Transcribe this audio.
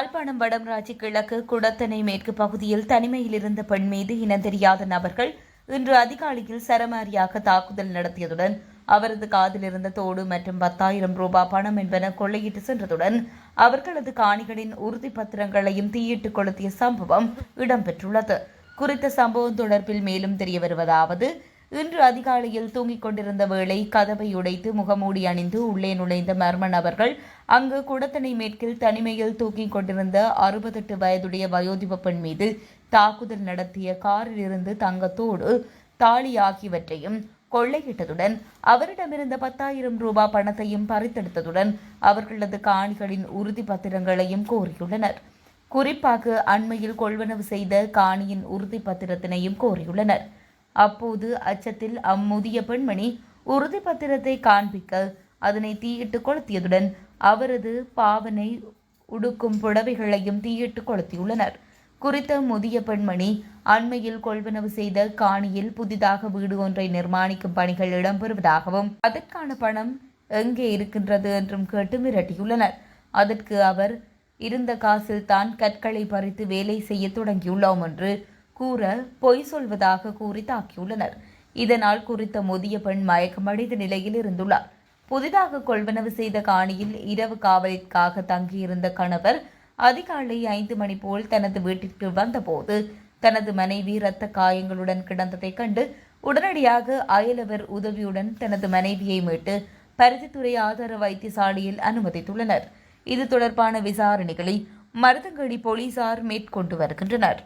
யாழ்ப்பாணம் வடமராட்சி கிழக்கு குடத்தனை மேற்கு பகுதியில் தனிமையில் இருந்த பெண் மீது இனந்தெரியாத நபர்கள் இன்று அதிகாலையில் சரமாரியாக தாக்குதல் நடத்தியதுடன் அவரது காதில் இருந்த தோடு மற்றும் பத்தாயிரம் ரூபாய் பணம் என்பன கொள்ளையிட்டு சென்றதுடன் அவர்களது காணிகளின் உறுதி பத்திரங்களையும் தீயிட்டு கொளுத்திய சம்பவம் இடம்பெற்றுள்ளது. குறித்த சம்பவம் தொடர்பில் மேலும் தெரிய வருவதாவது இன்று அதிகாலையில் தூங்கிக் கொண்டிருந்த வேளை கதவை உடைத்து முகமூடி அணிந்து உள்ளே நுழைந்த மர்ம நபர்கள் அங்கு குடத்தனை மேற்கில் தனிமையில் தூங்கிக் கொண்டிருந்த அறுபத்தெட்டு வயதுடைய வயோதிப பெண் மீது தாக்குதல் நடத்திய காரில் இருந்து தங்கத்தோடு தாலி ஆகியவற்றையும் கொள்ளையிட்டதுடன் அவரிடமிருந்த பத்தாயிரம் ரூபாய் பணத்தையும் பறித்தெடுத்ததுடன் அவர்களது காணிகளின் உறுதி பத்திரங்களையும் கோரியுள்ளனர். குறிப்பாக அண்மையில் கொள்வனவு செய்த காணியின் உறுதி பத்திரத்தினையும் கோரியுள்ளனர். அப்போது அச்சத்தில் அம்முதிய பெண்மணி உறுதி பத்திரத்தை காண்பிக்க அதனை தீயிட்டு கொளுத்தியதுடன் அவரது பாவனை உடுக்கும் புடவைகளையும் தீயிட்டு கொளுத்தியுள்ளனர். குறித்த முதிய பெண்மணி அண்மையில் கொள்வனவு செய்த காணியில் புதிதாக வீடு ஒன்றை நிர்மாணிக்கும் பணிகள் இடம்பெறுவதாகவும் அதற்கான பணம் எங்கே இருக்கின்றது என்றும் கேட்டு மிரட்டியுள்ளனர். அதற்கு அவர் இருந்த காசில் தான் கற்களை பறித்து வேலை செய்ய தொடங்கியுள்ளோம் என்று கூற பொய் சொல்வதாக கூறி தாக்கியுள்ளனர். இதனால் குறித்த முதிய பெண் மயக்கமடைந்த நிலையில் இருந்துள்ளார். புதிதாக கொள்வனவு செய்த காணியில் இரவு காவலிற்காக தங்கியிருந்த கணவர் அதிகாலை ஐந்து மணி போல் தனது வீட்டிற்கு வந்தபோது தனது மனைவி இரத்த காயங்களுடன் கிடந்ததைக் கண்டு உடனடியாக அயலவர் உதவியுடன் தனது மனைவியை மீட்டு பருத்தித்துறை ஆதார வைத்தியசாலையில் அனுமதித்துள்ளனர். இது தொடர்பான விசாரணைகளை மருதங்கடி போலீசார் மேற்கொண்டு வருகின்றனர்.